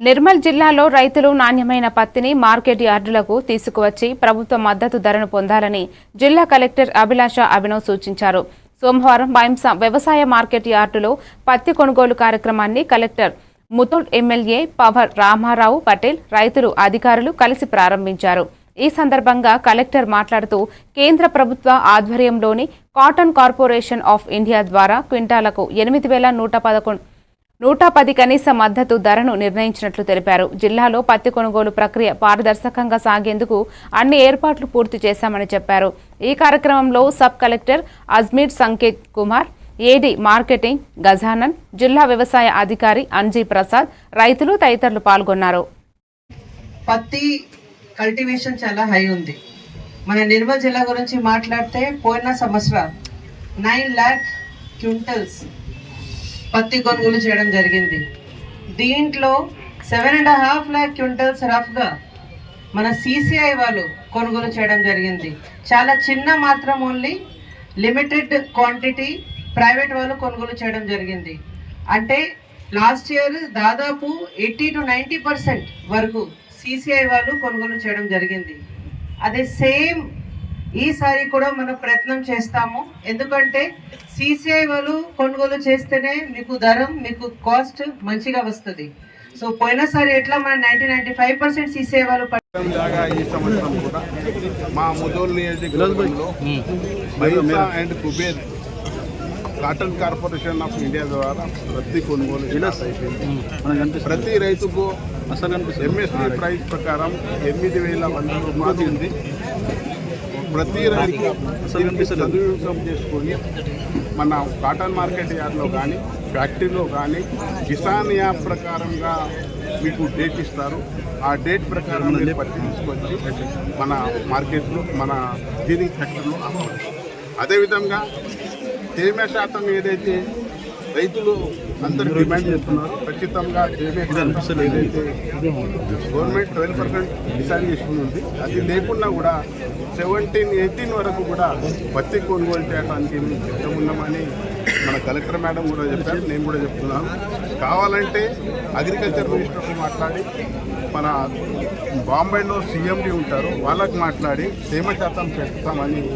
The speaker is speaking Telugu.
నిర్మల్ జిల్లాలో రైతులు నాణ్యమైన పత్తిని మార్కెట్ యార్డులకు తీసుకువచ్చి ప్రభుత్వ మద్దతు ధరను పొందాలని జిల్లా కలెక్టర్ అభిలాష అభినవ్ సూచించారు. సోమవారం బైంస వ్యవసాయ మార్కెట్ యార్డులో పత్తి కొనుగోలు కార్యక్రమాన్ని కలెక్టర్ ముతోడ్ ఎమ్మెల్యే పవర్ రామారావు పటేల్ రైతులు అధికారులు కలిసి ప్రారంభించారు. ఈ సందర్భంగా కలెక్టర్ మాట్లాడుతూ కేంద్ర ప్రభుత్వ ఆధ్వర్యంలోని కాటన్ కార్పొరేషన్ ఆఫ్ ఇండియా ద్వారా క్వింటాలకు ఎనిమిది వేల నూట పదకొండు నూట పది కనీస మద్దతు ధరను నిర్ణయించినట్లు తెలిపారు. జిల్లాలో పత్తి కొనుగోలు ప్రక్రియ పారదర్శకంగా సాగేందుకు అన్ని ఏర్పాట్లు పూర్తి చేశామని చెప్పారు. ఈ కార్యక్రమంలో sub collector Ajmeera Sanket Kumar AD marketing Gajanan జిల్లా వ్యవసాయ అధికారి అంజీ ప్రసాద్ రైతులు తదితరులు పాల్గొన్నారు. పత్తి కల్టివేషన్ చాలా హై ఉంది. మన నిర్మల్ జిల్లా గురించి మాట్లాడితే పోయిన సంవత్సరం నైన్ ల్యాక్ క్వింటల్స్ పత్తి కొనుగోలు చేయడం జరిగింది. దీంట్లో seven and half lakh quintals రఫ్గా మన సిసిఐ వాళ్ళు కొనుగోలు చేయడం జరిగింది. చాలా చిన్న మాత్రం ఓన్లీ లిమిటెడ్ క్వాంటిటీ ప్రైవేట్ వాళ్ళు కొనుగోలు చేయడం జరిగింది. అంటే లాస్ట్ ఇయర్ దాదాపు ఎయిటీ టు నైంటీ పర్సెంట్ వరకు సిసిఐ వాళ్ళు కొనుగోలు చేయడం జరిగింది. అదే సేమ్ ఈసారి కూడా మనం ప్రయత్నం చేస్తాము. ఎందుకంటే సిసిఐ వాళ్ళు కొనుగోలు చేస్తేనే మీకు ధరం మీకు కాస్ట్ మంచిగా వస్తుంది. సో పోయినసారి ఎట్లా మన ninety ninety five percent CCI వాళ్ళు ప- లాగా ఈ సంవత్సరం కూడా మా ముదోల్ నియోజకవర్గంలో Bhainsa and Kuber cotton corporation of India ద్వారా ప్రతి కొనుగోలు స్టార్ట్ అయిపోయింది. ప్రతి రైతుకు ఎంఎస్పీ ప్రైస్ ప్రకారం ఎనిమిది వేల వంద రూపాయలు ఉంది. ప్రతి రైతు సదువినియోగం చేసుకొని మన కాటన్ మార్కెట్ యార్డ్లో కానీ ఫ్యాక్టరీలో కానీ కిసాన్ యాప్ ప్రకారంగా మీకు డేట్ ఇస్తారు. ఆ డేట్ ప్రకారం పత్తి తీసుకొచ్చి మన మార్కెట్లో మన డీలింగ్ ఫ్యాక్టరీలో అదేవిధంగా తేమ శాతం ఏదైతే రైతులు అందరు డిమాండ్ చేస్తున్నారు ఖచ్చితంగా తేమ శాతం ఏదైతే గవర్నమెంట్ ట్వెల్వ్ పర్సెంట్ డిసైడ్ చేసుకుని ఉంది అది లేకున్నా కూడా సెవెంటీన్ ఎయిటీన్ వరకు కూడా పత్తి కొనుగోలు చేయడానికి మేము సిద్ధం ఉన్నామని మన కలెక్టర్ మేడం కూడా చెప్పారు నేను కూడా చెప్తున్నాను. కావాలంటే అగ్రికల్చర్ మినిస్టర్తో మాట్లాడి మన బాంబేలో సీఎండి ఉంటారు వాళ్ళకి మాట్లాడి తేమ శాతం పెంచుతామని